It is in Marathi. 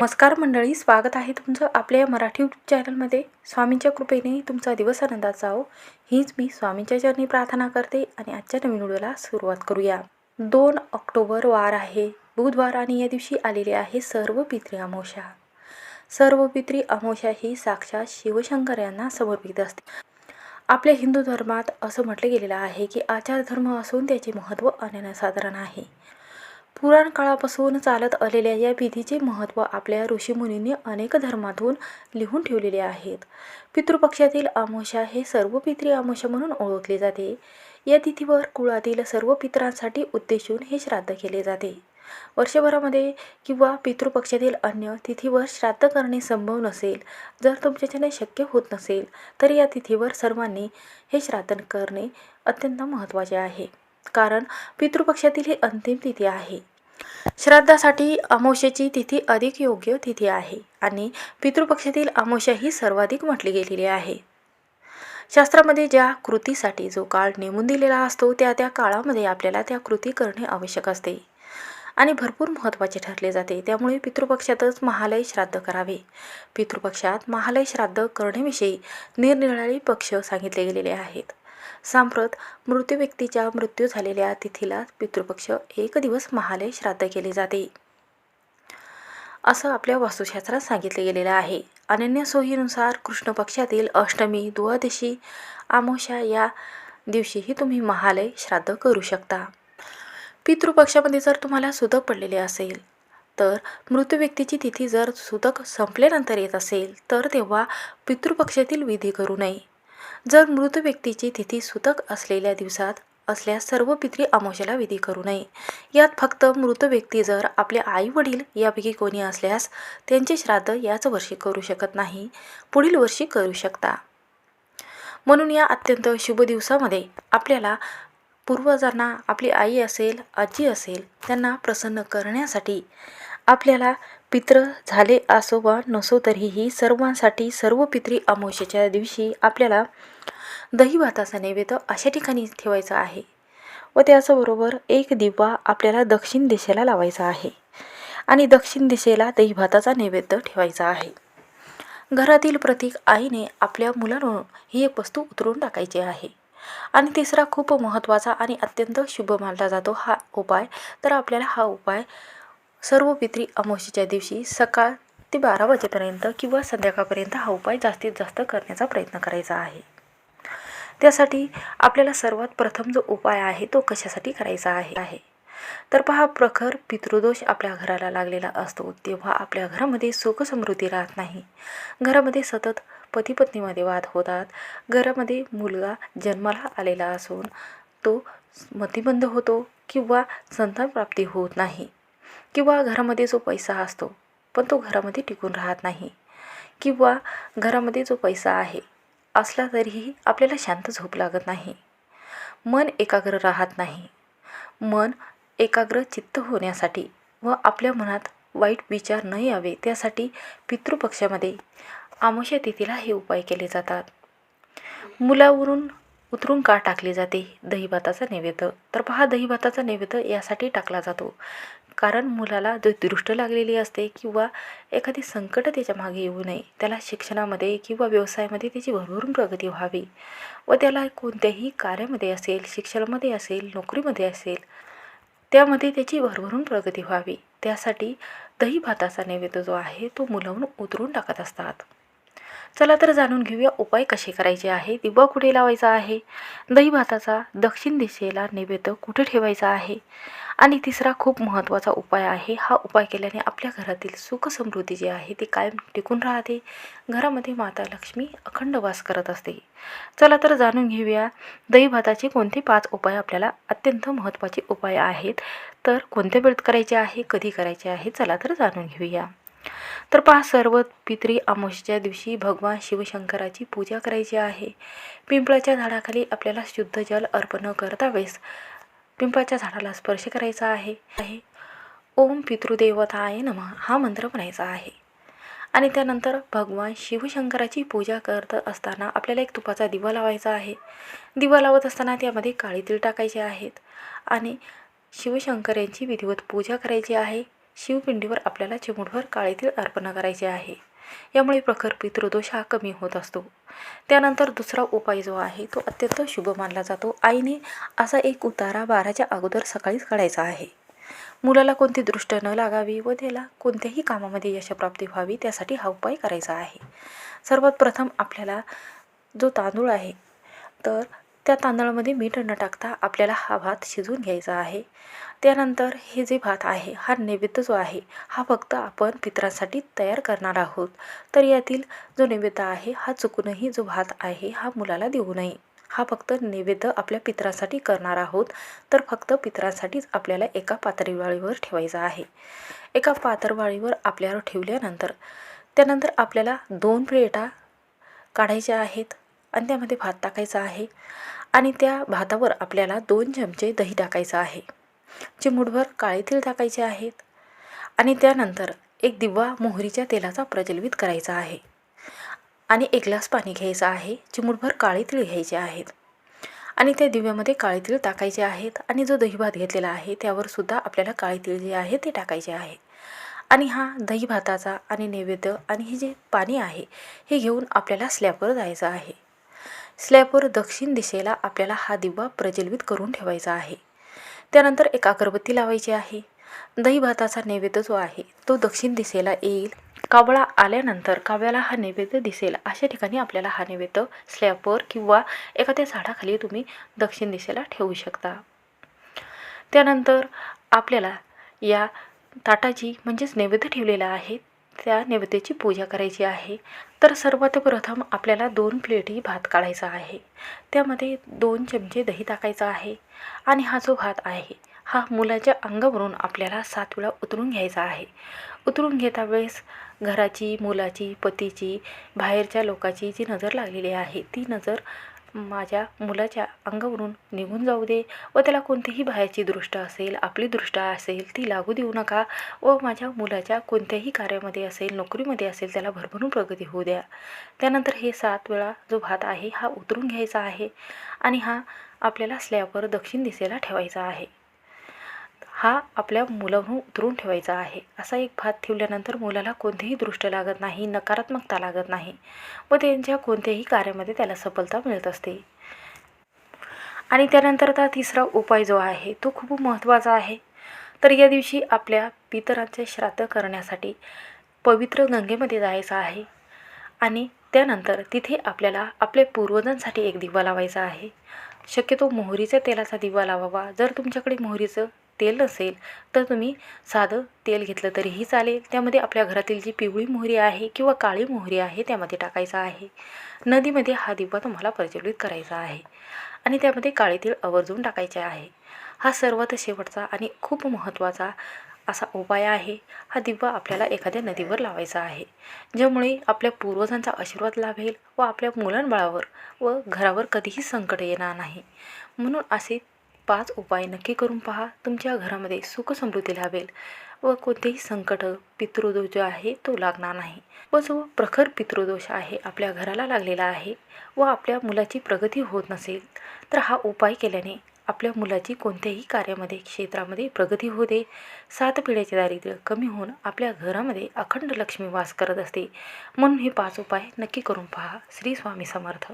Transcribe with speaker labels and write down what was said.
Speaker 1: नमस्कार मंडळी स्वागत आहे तुमचं आपल्या या मराठी यूट्यूब चॅनलमध्ये. स्वामींच्या कृपेने तुमचा दिवस आनंदात जाओ हो. हीच मी स्वामींच्या चरणी प्रार्थना करते आणि आजच्या नवीन व्हिडिओला सुरुवात करूया. दोन ऑक्टोबर वार आहे. बुधवार आणि या दिवशी आलेले आहे सर्व पितृ अमोशा सर्व पितृ अमोशा ही साक्षात शिवशंकर यांना समर्पित असते. आपल्या हिंदू धर्मात असं म्हटलं गेलेलं आहे की आचार धर्म असून त्याचे महत्त्व अनन्यसाधारण आहे. पुराण काळापासून चालत आलेल्या या विधीचे महत्त्व आपल्या ऋषीमुनींनी अनेक धर्मातून लिहून ठेवलेले आहेत. पितृपक्षातील आमोशा हे सर्व पितृ आमोशा म्हणून ओळखले जाते. या तिथीवर कुळातील सर्व पितरांसाठी उद्देशून हे श्राद्ध केले जाते. वर्षभरामध्ये किंवा पितृपक्षातील अन्य तिथीवर श्राद्ध करणे संभव नसेल जर तुमच्याच्याने शक्य होत नसेल तर या तिथीवर सर्वांनी हे श्राद्ध करणे अत्यंत महत्त्वाचे आहे. कारण पितृपक्षातील ही अंतिम तिथी आहे. श्राद्धासाठी अमावस्येची तिथी अधिक योग्य तिथी आहे आणि पितृपक्षातील अमावस्या ही सर्वाधिक म्हटली गेलेली आहे. शास्त्रामध्ये ज्या कृतीसाठी जो काळ नेमून दिलेला असतो त्या त्या काळामध्ये आपल्याला त्या कृती करणे आवश्यक असते आणि भरपूर महत्त्वाचे ठरले जाते. त्यामुळे पितृपक्षातच महालय श्राद्ध करावे. पितृपक्षात महालय श्राद्ध करण्याविषयी निरनिराळे पक्ष सांगितले गेलेले आहेत. सांप्रत मृत्यू व्यक्तीच्या मृत्यू झालेल्या तिथीला पितृपक्ष एक दिवस महालय श्राद्ध केले जाते. असं आपल्या वास्तुशास्त्रात सांगितले गेलेलं आहे. अनन्य सोयीनुसार कृष्ण पक्षातील अष्टमी द्वादशी आमोशा या दिवशीही तुम्ही महालय श्राद्ध करू शकता. पितृपक्षामध्ये जर तुम्हाला सुतक पडलेले असेल तर मृत्यू व्यक्तीची तिथी जर सुतक संपल्यानंतर येत असेल तर तेव्हा पितृपक्षातील विधी करू नये. जर मृत व्यक्तीची तिथी सुतक असलेल्या दिवसात असल्यास सर्व पितरी अमावस्याला विधी करू नये. यात फक्त मृत व्यक्ती जर आपले आई वडील यापैकी कोणी असल्यास त्यांचे श्राद्ध याच वर्षी करू शकत नाही पुढील वर्षी करू शकता. म्हणून या अत्यंत शुभ दिवसामध्ये आपल्याला पूर्वजांना आपली आई असेल आजी असेल त्यांना प्रसन्न करण्यासाठी आपल्याला पित्र झाले असो वा नसो तरीही सर्वांसाठी सर्व पित्री अमावशेच्या दिवशी आपल्याला दही भाताचा नैवेद्य अशा ठिकाणी ठेवायचा आहे व त्याचबरोबर एक दिवा आपल्याला दक्षिण दिशेला लावायचा आहे आणि दक्षिण दिशेला दही भाताचा नैवेद्य ठेवायचा आहे. घरातील प्रतीक आईने आपल्या मुलांवर ही एक वस्तू उतरून टाकायची आहे. आणि तिसरा खूप महत्त्वाचा आणि अत्यंत शुभ मानला जातो हा उपाय. तर आपल्याला हा उपाय सर्व पितरी अमावस्येच्या दिवशी सकाळ ते बारा वाजेपर्यंत किंवा संध्याकाळपर्यंत हा उपाय जास्तीत जास्त करण्याचा प्रयत्न करायचा आहे. त्यासाठी आपल्याला सर्वात प्रथम जो उपाय आहे तो कशासाठी करायचा आहे? आहे. तर पहा प्रखर पितृदोष आपल्या घराला लागलेला असतो तेव्हा आपल्या घरामध्ये सुख समृद्धी राहत नाही. घरामध्ये सतत पती पत्नीमध्ये वाद होतात. घरामध्ये मुलगा जन्माला आलेला असून तो मतिबंध होतो किंवा संतान प्राप्ती होत नाही. किंवा घरामध्ये जो पैसा असतो पण तो घरामध्ये टिकून राहत नाही. किंवा घरामध्ये जो पैसा आहे असला तरीही आपल्याला शांत झोप लागत नाही. मन एकाग्र राहत नाही. मन एकाग्र चित्त होण्यासाठी व आपल्या मनात वाईट विचार न यावे त्यासाठी पितृपक्षामध्ये आमोशा तिथीला हे उपाय केले जातात. मुलावरून उतरून का टाकली जाते? दहीभाताचा नैवेद्य. तर पहा दहीभाताचा नैवेद्य यासाठी टाकला जातो. कारण मुलाला जर दृष्ट लागलेली असते किंवा एखादी संकट त्याच्यामागे येऊ नये त्याला शिक्षणामध्ये किंवा व्यवसायामध्ये त्याची भरभरून प्रगती व्हावी व त्याला कोणत्याही कार्यामध्ये असेल शिक्षणामध्ये असेल नोकरीमध्ये असेल त्यामध्ये त्याची भरभरून प्रगती व्हावी. त्यासाठी दही भाताचा नैवेद्य जो आहे तो मुलावून उतरून टाकत असतात. चला तर जाणून घेऊया उपाय कसे करायचे आहे. दिवा कुठे लावायचा आहे? दही भाताचा दक्षिण दिशेला नैवेद्य कुठे ठेवायचा आहे? आणि तिसरा खूप महत्त्वाचा उपाय आहे. हा उपाय केल्याने आपल्या घरातील सुख समृद्धी जी आहे ती कायम टिकून राहते. घरामध्ये माता लक्ष्मी अखंड वास करत असते. चला तर जाणून घेऊया दही भाताचे कोणते पाच उपाय आपल्याला अत्यंत महत्त्वाचे उपाय आहेत. तर कोणत्या वेळेत करायचे आहे कधी करायचे आहे चला तर जाणून घेऊया. तर पहा सर्व पित्री अमावस्येच्या दिवशी भगवान शिवशंकराची पूजा करायची आहे. पिंपळाच्या झाडाखाली आपल्याला शुद्ध जल अर्पण करता वेळेस पिंपळाच्या झाडाला स्पर्श करायचा आहे. आहे ओम पितृदेवताय नम हा मंत्र म्हणायचा आहे. आणि त्यानंतर भगवान शिवशंकराची पूजा करत असताना आपल्याला एक तुपाचा दिवा लावायचा आहे. दिवा लावत असताना त्यामध्ये काळी तीळ टाकायचे आहेत. आणि शिवशंकर यांची विधिवत पूजा करायची आहे. शिवपिंडीवर आपल्याला चिमूटभर काळे तीळ अर्पण करायचे आहे. यामुळे प्रखर पितृदोष हा कमी होत असतो. त्यानंतर दुसरा उपाय जो आहे तो अत्यंत शुभ मानला जातो. आईने असा एक उतारा बाराच्या अगोदर सकाळीच काढायचा आहे. मुलाला कोणती दृष्ट न लागावी व त्याला कोणत्याही कामामध्ये यशप्राप्ती व्हावी त्यासाठी हा उपाय करायचा आहे. सर्वात प्रथम आपल्याला जो तांदूळ आहे तर त्या तांदळामध्ये मीठ न टाकता आपल्याला हा भात शिजवून घ्यायचा आहे. त्यानंतर हे जे भात आहे हा नैवेद्य जो आहे हा फक्त आपण पित्रांसाठी तयार करणार आहोत. तर यातील जो नैवेद्य आहे हा चुकूनही जो भात आहे हा मुलाला देऊ नये. हा फक्त नैवेद्य आपल्या पित्रांसाठी करणार आहोत. तर फक्त पितरांसाठीच आपल्याला एका पातळीवाळीवर ठेवायचा आहे. एका पातळवाळीवर आपल्यावर ठेवल्यानंतर त्यानंतर आपल्याला दोन प्लेटा काढायच्या आहेत. आणि त्यामध्ये भात टाकायचा आहे आणि त्या भातावर आपल्याला दोन चमचे दही टाकायचं आहे. चिमूटभर काळे तेल टाकायचे आहेत आणि त्यानंतर एक दिवा मोहरीच्या तेलाचा प्रज्वलित करायचा आहे आणि एक ग्लास पाणी घ्यायचं आहे. चिमूटभर काळे तीळ घ्यायचे आहेत आणि त्या दिव्यामध्ये काळे तीळ टाकायचे आहेत आणि जो दही भात घेतलेला आहे त्यावर सुद्धा आपल्याला काळे तीळ जे आहे ते टाकायचे आहे. आणि हा दही भाताचा आणि नैवेद्य आणि हे जे पाणी आहे हे घेऊन आपल्याला स्लॅबवर जायचं आहे. स्लॅबवर दक्षिण दिशेला आपल्याला हा दिवा प्रज्वलित करून ठेवायचा आहे. त्यानंतर एक अगरबत्ती लावायची आहे. दही भाताचा नैवेद्य जो आहे तो दक्षिण दिशेला येईल. कावळा आल्यानंतर कावळ्याला हा नैवेद्य दिसेल. अशा ठिकाणी आपल्याला हा नैवेद्य स्लॅबवर किंवा एखाद्या झाडाखाली तुम्ही दक्षिण दिशेला ठेवू शकता. त्यानंतर आपल्याला या ताटाची म्हणजेच नैवेद्य ठेवलेला आहे. त्या नैवेद्याची पूजा करायची आहे. तर सर्वात प्रथम आपल्याला दोन प्लेटी भात काढायचा आहे. त्यामध्ये दोन चमचे दही टाकायचं आहे आणि हा जो भात आहे हा मुलाच्या अंगावरून आपल्याला सात वेळा उतरून घ्यायचा आहे. उतरून घेता वेळेस घराची मुलाची पतीची बाहेरच्या लोकाची जी नजर लागलेली आहे ती नजर माझ्या मुलाच्या अंगावरून निघून जाऊ दे व त्याला कोणतीही बाहेरची दृष्ट असेल आपली दृष्ट असेल ती लागू देऊ नका व माझ्या मुलाच्या कोणत्याही कार्यामध्ये असेल नोकरीमध्ये असेल त्याला भरभरून प्रगती होऊ द्या. त्यानंतर हे सात वेळा जो भात आहे हा उतरून घ्यायचा आहे आणि हा आपल्याला स्लॅबवर दक्षिण दिशेला ठेवायचा आहे. हा आपल्या मुलाहून उतरून ठेवायचा आहे. असा एक भात ठेवल्यानंतर मुलाला कोणतीही दृष्ट लागत नाही नकारात्मकता लागत नाही व त्यांच्या कोणत्याही कार्यामध्ये त्याला सफलता मिळत असते. आणि त्यानंतरचा तिसरा उपाय जो आहे तो खूप महत्त्वाचा आहे. तर या दिवशी आपल्या पितरांचे श्राद्ध करण्यासाठी पवित्र गंगेमध्ये जायचं आहे आणि त्यानंतर तिथे आपल्याला आपल्या पूर्वजांसाठी एक दिवा लावायचा आहे. शक्यतो मोहरीच्या तेलाचा दिवा लावावा. जर तुमच्याकडे मोहरीचं तेल नसेल तर तुम्ही साधं तेल घेतलं तरीही चालेल. त्यामध्ये आपल्या घरातील जी पिवळी मोहरी आहे किंवा काळी मोहरी आहे त्यामध्ये टाकायचा आहे. नदीमध्ये हा दिवा तुम्हाला प्रज्वलित करायचा आहे आणि त्यामध्ये काळे तीळ आवर्जून टाकायचे आहे. हा सर्वात शेवटचा आणि खूप महत्त्वाचा असा उपाय आहे. हा दिवा आपल्याला एखाद्या नदीवर लावायचा आहे ज्यामुळे आपल्या पूर्वजांचा आशीर्वाद लाभेल व आपल्या मुलांबाळावर व घरावर कधीही संकट येणार नाही. म्हणून असे पाच उपाय नक्की करून पहा. तुमच्या घरामध्ये सुख समृद्धी लाभेल व कोणतेही संकट पितृदोष जो आहे तो लागणार नाही. व जो प्रखर पितृदोष आहे आपल्या घराला लागलेला आहे व आपल्या मुलाची प्रगती होत नसेल तर हा उपाय केल्याने आपल्या मुलाची कोणत्याही कार्यामध्ये क्षेत्रामध्ये प्रगती होते. सात पिढ्याचे दारिद्र्य कमी होऊन आपल्या घरामध्ये अखंड लक्ष्मी वास करत असते. म्हणून हे पाच उपाय नक्की करून पहा. श्री स्वामी समर्थ.